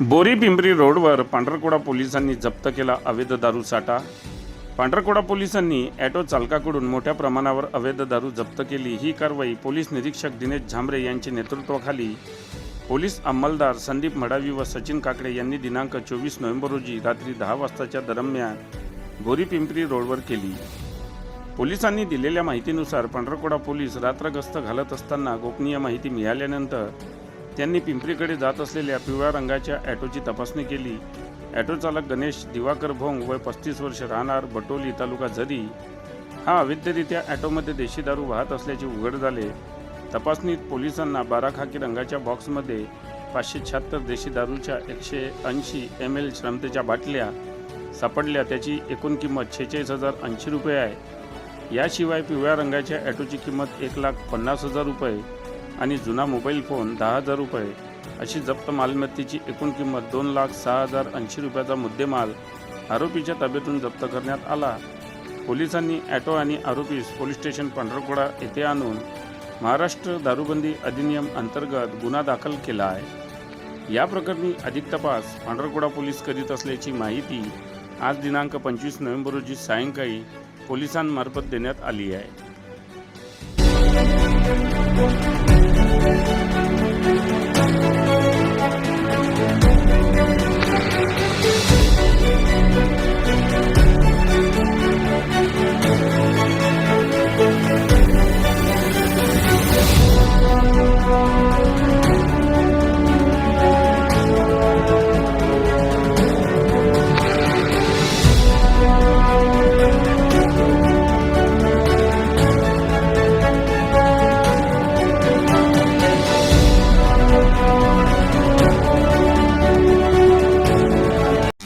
बोरी पिंपरी रोडवर पांढरकोडा पोलिसांनी जप्त केला अवैध दारू साठा. पांढरकोडा पोलिसांनी ॲटो चालकाकडून मोठ्या प्रमाणावर अवैध दारू जप्त केली. ही कारवाई पोलीस निरीक्षक दिनेश झांबरे यांच्या नेतृत्वाखाली पोलीस अंमलदार संदीप मडावी व सचिन काकडे यांनी दिनांक चोवीस नोव्हेंबर रोजी रात्री दहा वाजताच्या दरम्यान बोरी पिंपरी रोडवर केली. पोलिसांनी दिलेल्या माहितीनुसार पांढरकोडा पोलीस रात्र गस्त घालत असताना गोपनीय माहिती मिळाल्यानंतर त्यांनी पिंपरीकडे जात असलेल्या पिवळ्या रंगाच्या ॲटोची तपासणी केली. ॲटो चालक गणेश दिवाकर भोंग वय पस्तीस वर्ष राहणार बटोली तालुका झरी. हा अवैधरित्या ॲटोमध्ये देशी दारू वाहत असल्याचे उघड झाले. तपासणीत पोलिसांना बारा खाकी रंगाच्या बॉक्समध्ये पाचशे शहात्तर देशी दारूच्या एकशे ऐंशी एम एल क्षमतेच्या बाटल्या सापडल्या. त्याची एकूण किंमत छेचाळीस हजार ऐंशी रुपये आहे. याशिवाय पिवळ्या रंगाच्या ॲटोची किंमत एक लाख पन्नास हजार रुपये. आणि जुना मोबाईल फोन दहा हजार रुपये. अशी जप्त मालमत्तेची एकूण किंमत दोन लाख सहा हजार ऐंशी रुपयाचा मुद्देमाल आरोपीच्या ताब्यातून जप्त करण्यात आला. पोलिसांनी ॲटो आणि आरोपीस पोलीस स्टेशन पंढरकोडा येथे आणून महाराष्ट्र दारूबंदी अधिनियम अंतर्गत गुन्हा दाखल केला आहे. या प्रकरणी अधिक तपास पांढरकोडा पोलीस करीत असल्याची माहिती आज दिनांक पंचवीस नोव्हेंबर रोजी सायंकाळी पोलिसांमार्फत देण्यात आली आहे. Thank you.